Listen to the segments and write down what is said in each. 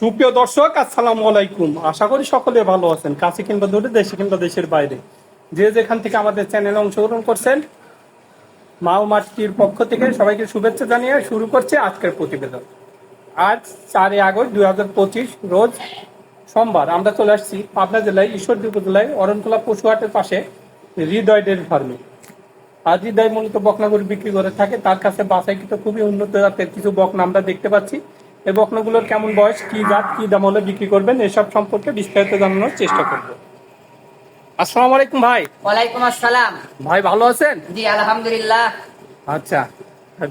সুপ্রিয় দর্শক, আসসালামু আলাইকুম। আশা করি সকলে ভালো আছেন, কাছে কিংবা দূরে, দেশে কিংবা দেশের বাইরে। যে যেখান থেকে আমাদের চ্যানেলে অংশগ্রহণ করছেন, মাও মাটির পক্ষ থেকে সবাইকে শুভেচ্ছা জানিয়ে শুরু করছে আজকের প্রতিবেদন। আজ চারই আগস্ট দুই হাজার পঁচিশ, রোজ সোমবার। আমরা চলে আসছি পাবনা জেলায়, ঈশ্বরদী উপজেলায় অরণতলা পশুহাটের পাশে, হৃদয় ডেয়ারি ফার্মে। আজ হৃদয় মূলত বকনাগুলো বিক্রি করে থাকে। তার কাছে বাছাইকৃত খুবই উন্নত জাতের কিছু বকনা আমরা দেখতে পাচ্ছি। এই বকনাগুলোর কেমন বয়স কি জাত কি দাম হলে বিক্রি করবেন এসব সম্পর্কে বিস্তারিত জানানোর চেষ্টা করব। আসসালামু আলাইকুম ভাই। ওয়ালাইকুম আসসালাম। ভাই ভালো আছেন? জি আলহামদুলিল্লাহ। আচ্ছা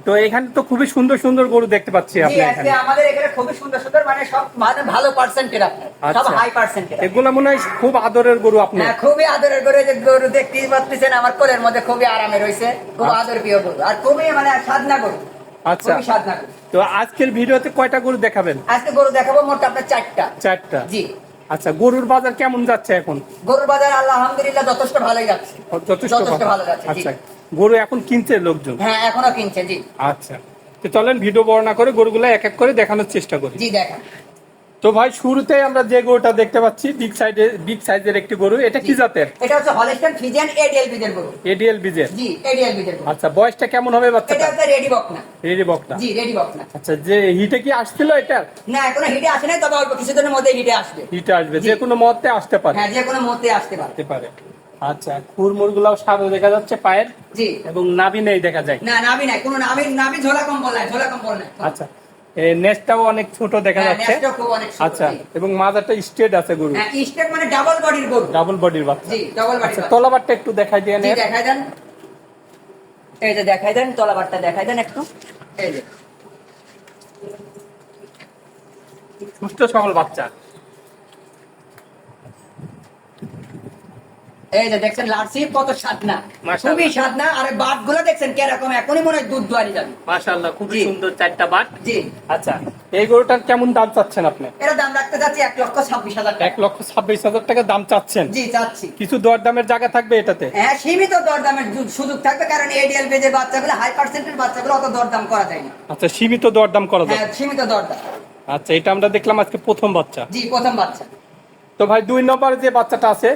তো এখানে তো খুবই সুন্দর সুন্দর গরু দেখতে পাচ্ছি আপনি এখানে। আমাদের এখানে খুবই সুন্দর সুন্দর মানে সব মানে ভালো পার্সেন্টের আপনার সব। হাই পার্সেন্টের এগুলো মনে হয় খুব আদরের গরু আপনি হ্যাঁ খুবই আদরের গরু যে গরু দেখতেই পাচ্ছেন আমার কোলের মধ্যে খুবই আরামে রয়েছে। খুব আচ্ছা। আদর প্রিয় গরু আর খুবই মানে সাধনা গরু। আচ্ছা। তো আজকের ভিডিওতে কয়টা গরু দেখাবেন? আজকে গরু দেখাবো মোট আপনার চারটা। চারটা? জি। আচ্ছা গরুর বাজার কেমন যাচ্ছে এখন? গরুর বাজার আলহামদুলিল্লাহ যথেষ্ট ভালোই যাচ্ছে। যথেষ্ট। ভালো। যাচ্ছে, আচ্ছা গরু এখন কিনছে লোকজন? হ্যাঁ এখনও কিনছে জি। আচ্ছা তো চলেন ভিডিও বর্ণনা করে গরুগুলো এক এক করে দেখানোর চেষ্টা করি। জি দেখা তো ভাই শুরুতে আমরা যে গরুটা দেখতে পাচ্ছি বিগ সাইজে বিগ সাইজের একটি গরু এটা কি জাতের? এটা হচ্ছে হলেস্টান ফিজিয়ান এডিএল বিজের গরু। এডিএল বিজের? জি এডিএল বিজের গরু। আচ্ছা বয়সটা কেমন হবে বাচ্চা এটা হচ্ছে রেডি বকনা। রেডি বকটা জি রেডি বকনা। আচ্ছা যে হিটে কি আসছিল এটা না এখনও হিটে আসে নাই তবে অল্প কিছুদিনের মধ্যে হিটে আসবে। হিটে আসবে। যে কোনো মতে আসতে পারে। হ্যাঁ যে কোনো মধ্যে আসতে পারে। আসতে পারে। আচ্ছা খুরমুর গুলাও সাদা দেখা যাচ্ছে পায়ের জি। এবং নাভি নেই দেখা যায়। না নাবি নাই কোনো নাবি নাবি ঝোলা কম্বল নাই ঝোলা কম্বল নাই। আচ্ছা নেস্টটাও অনেক ছোট দেখা হ্যাঁ, যাচ্ছে। আচ্ছা এবং মাজারটা স্ট্রেট আছে গরু হ্যাঁ স্টেট মানে ডাবল বডির গরু। ডাবল বডির বাচ্চা। জি ডাবল বডি আচ্ছা তলাবারটা একটু দেখাই দেন জি দেখাই দেন। এই যে দেখাই দেন তলাবারটা দেখাই দেন একটু। এই যে। সুস্থ সবল বাচ্চা। এই যে দেখছেন কত মাশাআল্লাহ। খুবই সাদনা আর বাটগুলো দেখছেন কীরকম এখনই মনে হয় দুধ দোয়ারি যাবে। মাশাআল্লাহ খুবই সুন্দর চারটা বাট জি। আচ্ছা এই গরুটার কেমন দাম চাচ্ছেন আপনি? দাম রাখতে যাচ্ছি এক লক্ষ ছাব্বিশ হাজার এক লক্ষ ছাব্বিশ হাজার টাকা দাম চাচ্ছেন? জি চাচ্ছি। কিছু দর দামের জায়গা থাকবে এটাতে? হ্যাঁ সীমিত দরদামের সুযোগ থাকবে কারণ এডিএল পেজের বাচ্চাগুলো হাই পার্সেন্টের বাচ্চাগুলো অত দরদাম করা যায় না আচ্ছা সীমিত দরদাম করা যায় হ্যাঁ সীমিত দরদাম। আচ্ছা এটা আমরা দেখলাম আজকে প্রথম বাচ্চা। জি প্রথম বাচ্চা। তো ভাই দুই নম্বর যে বাচ্চাটা আছে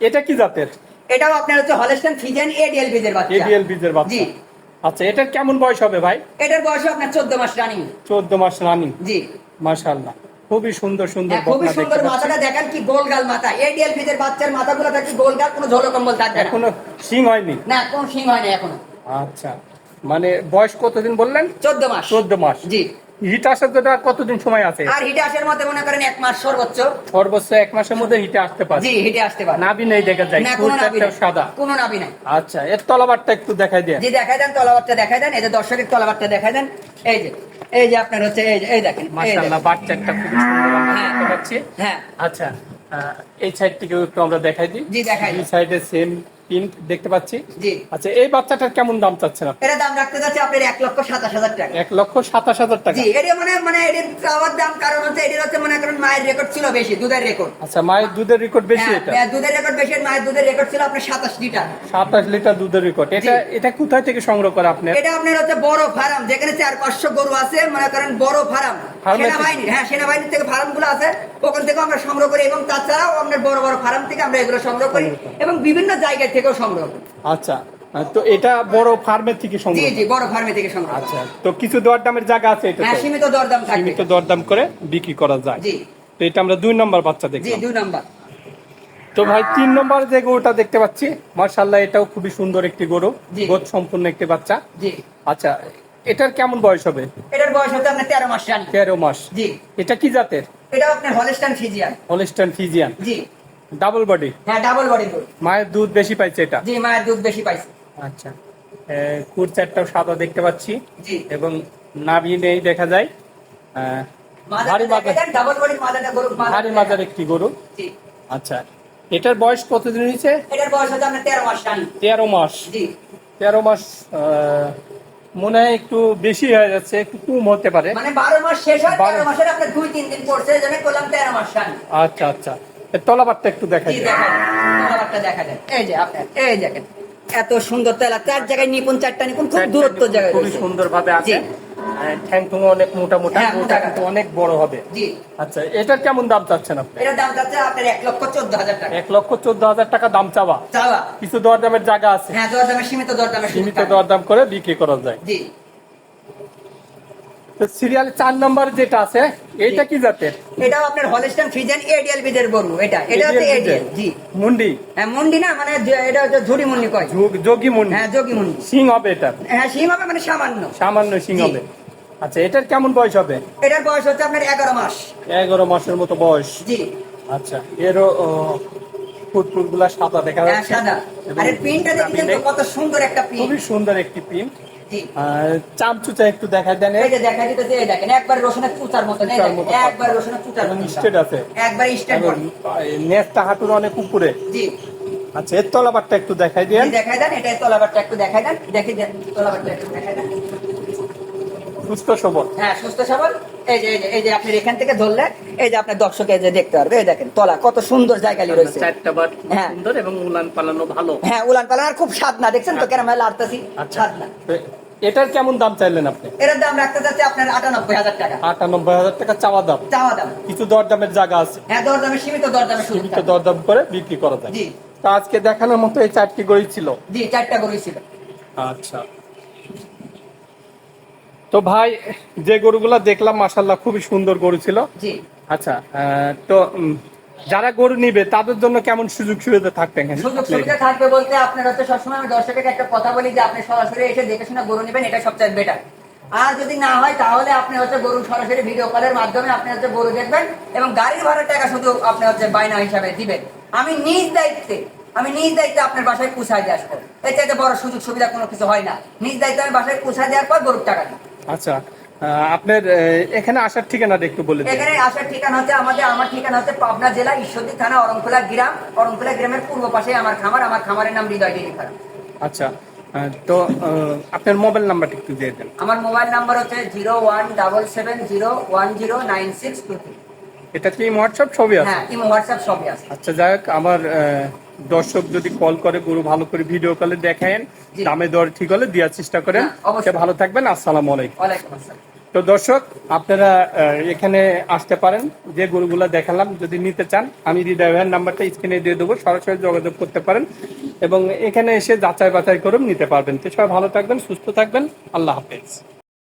এটা কি জাতের? এটাও আপনার হচ্ছে হলেস্টান ফিজেন এডিএল পেজের বাচ্চা। এডিএল বীজের বাচ্চা। জি। আচ্ছা এটার কেমন বয়স হবে ভাই? এটার বয়স আপনার চোদ্দ মাস রানিং। চোদ্দ মাস রানিং। জি। মাশাআল্লাহ। খুবই সুন্দর সুন্দর হ্যাঁ, খুবই সুন্দর মাথাটা দেখেন কি গোলগাল মাথা। এডিএল পেজের বাচ্চার মাথাগুলো থাকবে গোলগাল কোনো ঝোলো কম্বল থাকবে না। এখনও সিং হয়নি? না কোন সিং হয়নি এখনও। আচ্ছা মানে বয়স কতদিন বললেন? চোদ্দ মাস। চোদ্দ মাস। জি। হিট আসার জন্য কতদিন সময় আছে? আর হিটে আসার মধ্যে মনে করেন এক মাস সর্বোচ্চ। সর্বোচ্চ এক মাসের মধ্যে হিটে আসতে পারে। জি হিটে আসতে পারে। নাভি নেই দেখা যায় নাবি নাই। সাদা। কোনো নাবি নাই। আচ্ছা এর তলাবারটা একটু দেখাই দিয়ে জি দেখাই দেন তলাবারটা দেখাই দেন। এই যে দর্শকের তলাবারটা দেখাই দেন। এই যে এই যে আপনার হচ্ছে এই যে এই দেখেন এই মাশাআল্লাহ বাচ্চা একটা খুবই সুন্দর হ্যাঁ। হ্যাঁ। আচ্ছা এই সাইড থেকেও একটু আমরা দেখাই দিই। জি, দেখাই। দিন। সাইডে সেম প্রিন্ট দেখতে পাচ্ছি। আচ্ছা এই বাচ্চাটার কেমন দাম চাচ্ছেন আপনি? এটা দাম রাখতে যাচ্ছে আপনার এক লক্ষ সাতাশ হাজার টাকা। এক লক্ষ সাতাশ হাজার টাকা। এটা মানে মানে এটির চাওয়ার দাম কারণ হচ্ছে এটির হচ্ছে মনে করেন মায়ের রেকর্ড ছিল বেশি দুধের রেকর্ড আচ্ছা মায়ের দুধের রেকর্ড বেশি এটা? দুধের রেকর্ড বেশি মায়ের দুধের রেকর্ড ছিল আপনার সাতাশ লিটার। সাতাশ লিটার দুধের রেকর্ড এটা এটা কোথায় থেকে সংগ্রহ করা আপনার? এটা আপনার হচ্ছে বড় ফার্ম যেখানে চার পাঁচশো গরু আছে মনে করেন বড় ফার্ম। সেনাবাহিনী হ্যাঁ সেনাবাহিনীর থেকে ফার্মগুলো আছে ওখান থেকে আমরা সংগ্রহ করি এবং তাছাড়াও আপনার বড় বড় ফার্ম থেকে আমরা এগুলো সংগ্রহ করি। এবং বিভিন্ন জায়গা থেকেও সংগ্রহ করি। আচ্ছা তো এটা বড় ফার্মের থেকে সংগ্রহ জি বড় ফার্মে থেকে সংগ্রহ আচ্ছা তো কিছু দর দামের জায়গা আছে এটা হ্যাঁ সীমিত দরদাম থাকবে সীমিত দরদাম করে বিক্রি করা যায়। জি। তো এটা আমরা দুই নম্বর বাচ্চা জি দুই নাম্বার। তো ভাই তিন নম্বর যে গরুটা দেখতে পাচ্ছি মার্শাল্লাহ এটাও খুবই সুন্দর একটি গরু গোদ সম্পূর্ণ একটি বাচ্চা। জি। আচ্ছা এটার কেমন বয়স হবে? এটার বয়স হচ্ছে আপনার তেরো মাস তেরো মাস। জি। এটা কি জাতের? এটা আপনার হলেস্টান ফিজিয়ান হলিস্টান ফিজিয়ান জি। ডাবল বডি হ্যাঁ ডাবল বডি গরু মায়ের দুধ বেশি পাইছে এটা? জি মায়ের দুধ বেশি পাইছে। আচ্ছা। কুর চারটাও সাদা দেখতে পাচ্ছি। জি। এবং নাভি নেই দেখা যায়। ভারী ভারী মাজার একটি গরু। জি। আচ্ছা। এটার বয়স কতদিন হয়েছে? এটার বয়স হচ্ছে আপনার তেরো মাস তেরো মাস। জি। তেরো মাস মনে হয় একটু বেশি হয়ে যাচ্ছে একটু কম হতে পারে। মানে বারো মাস শেষ হয় বারো- মাসের আপনার দুই তিন দিন পড়ছে জন্য করলাম তেরো মাস আচ্ছা আচ্ছা। তলাবারটা একটু। দেখা যায় তলাবারটা দেখা যায় এই যে আপনার এই দেখেন এত সুন্দর তেলা চার জায়গায় নিপুণ চারটা নিপুণ খুব দূরত্ব জায়গায় খুবই সুন্দর ভাবে আছে। অনেক মোটা মোটা হ্যাঁ, মোটা। কিন্তু অনেক বড় হবে। আচ্ছা এটার কেমন দাম চাচ্ছেন আপনি? এটার দাম যাচ্ছে আপনার এক লক্ষ চোদ্দ হাজার টাকা। এক লক্ষ চোদ্দ হাজার টাকা দাম চাওয়া। চাওয়া। কিছু দর দামের জায়গা আছে। হ্যাঁ দর দামে সীমিত দরদাম সীমিত দর দাম করে বিক্রি করা যায়। জি। সিরিয়াল চার নম্বর যেটা আছে এটা কি জাতের? এটাও আপনার হলিস্টান ফ্রিজেন এডিএল বিদের গরু এটা এটা হচ্ছে এডিএল জি। মুন্ডি? হ্যাঁ মুন্ডি না মানে এটা হচ্ছে ঝুড়ি মুন্ডি কয়? যোগ- মুন্ডি। হ্যাঁ যোগী মুন্ডি। সিং হবে এটা। হ্যাঁ সিম হবে মানে সামান্য। সামান্য সিং হবে। আচ্ছা এটার কেমন বয়স হবে? এটার বয়স হচ্ছে আপনার এগারো মাস। এগারো মাসের মতো বয়স। জি। আচ্ছা এরও ফুটফুটগুলা সাদা দেখা হ্যাঁ যাচ্ছে। সাদা। আর প্রিন্টটা দেখছেন তো কত সুন্দর একটা প্রিন্ট খুবই সুন্দর একটি প্রিন্ট জি চামচুচা একটু দেখা দেন। এই যে দেখাই দিতেছে এই দেখেন একবার রসুনের চুচার মতো। একবার রসুনের চুচার স্টেট আছে। একবার স্টেট নেটটা হাঁটুর অনেক উপরে। জি। আচ্ছা এর তলাবারটা একটু দেখাই জি, দেখাই দেন এটা তলাবারটা একটু দেখাই দেন দেখে দেন তলাবারটা একটু দেখাই দেন। সুস্থ সবল। হ্যাঁ সুস্থ সবল। এই যে এই যে আপনি এখান থেকে ধরলে এই যে আপনার দর্শক এই যে দেখতে পারবে এই দেখেন তলা কত সুন্দর জায়গা রয়েছে। চারটা বার হ্যাঁ। সুন্দর এবং উলান পালানো ভালো। হ্যাঁ উলান পালান আর খুব স্বাদ না দেখছেন তো কেন লাড়তেছি আচ্ছা। স্বাদ না। এটার কেমন দাম চাইলেন আপনি? এটার দাম রাখতে যাচ্ছে আপনার আটানব্বই হাজার টাকা। আটানব্বই হাজার টাকা চাওয়া দাম। চাওয়া দাম। কিছু দরদামের জায়গা আছে। হ্যাঁ দরদামে সীমিত দরদামে সীমিত দরদাম করে বিক্রি করা যায়। জি। তো আজকে দেখানোর মতো এই চারটি গড়ি ছিল। জি চারটা গরু ছিল। আচ্ছা। তো ভাই যে গরুগুলা দেখলাম মাসাল্লাহ খুবই সুন্দর গরু ছিল। আচ্ছা তো যারা গরু নিবে তাদের জন্য কেমন সুযোগ সুবিধা থাকবে? সুযোগ সুবিধা থাকবে বলতে আপনার হচ্ছে সবসময় আমি দর্শকের একটা কথা বলি যে আপনি সরাসরি এসে দেখে শুনে গরু নেবেন এটা সবচেয়ে বেটার আর যদি না হয় তাহলে আপনি হচ্ছে গরু সরাসরি ভিডিও কলের মাধ্যমে আপনি হচ্ছে গরু দেখবেন এবং গাড়ির ভাড়ার টাকা শুধু আপনি হচ্ছে বায়না হিসাবে দিবেন। আমি নিজ দায়িত্বে আমি নিজ দায়িত্বে আপনার বাসায় পুষায় দিয়ে আসব। এর চাইতে বড় সুযোগ সুবিধা কোনো কিছু হয় না। নিজ দায়িত্বে আমি বাসায় পুষায় দেওয়ার পর গরুর টাকা দিই। আচ্ছা আপনার এখানে আসার ঠিকানাটা একটু বলে দিন। এখানে আসার ঠিকানা হচ্ছে আমাদের আমার ঠিকানা হচ্ছে পাবনা জেলা ঈশ্বরদী থানা অরংখোলা গ্রাম। অরংখোলা গ্রামের পূর্ব পাশে আমার খামার আমার খামারের নাম হৃদয় ডেরি ফার্ম। আচ্ছা তো আপনার মোবাইল নাম্বারটা একটু দিয়ে দেন। আমার মোবাইল নাম্বার হচ্ছে zero one double seven zero one zero nine six two three. এটা কি হোয়াটসঅ্যাপ ছবি আছে? হ্যাঁ হোয়াটসঅ্যাপ সবই আছে। আচ্ছা যাই হোক আমার দর্শক যদি কল করে গরু ভালো করে ভিডিও কলে দেখেন দামে দর ঠিক হলে দেওয়ার চেষ্টা করেন। ভালো থাকবেন আসসালামু আলাইকুম। তো দর্শক আপনারা এখানে আসতে পারেন যে গরুগুলো দেখালাম যদি নিতে চান আমি হৃদয় ভাইয়ের নাম্বারটা স্ক্রিনে দিয়ে দেবো সরাসরি যোগাযোগ করতে পারেন এবং এখানে এসে যাচাই বাছাই করে নিতে পারবেন। তো সবাই ভালো থাকবেন সুস্থ থাকবেন আল্লাহ হাফেজ।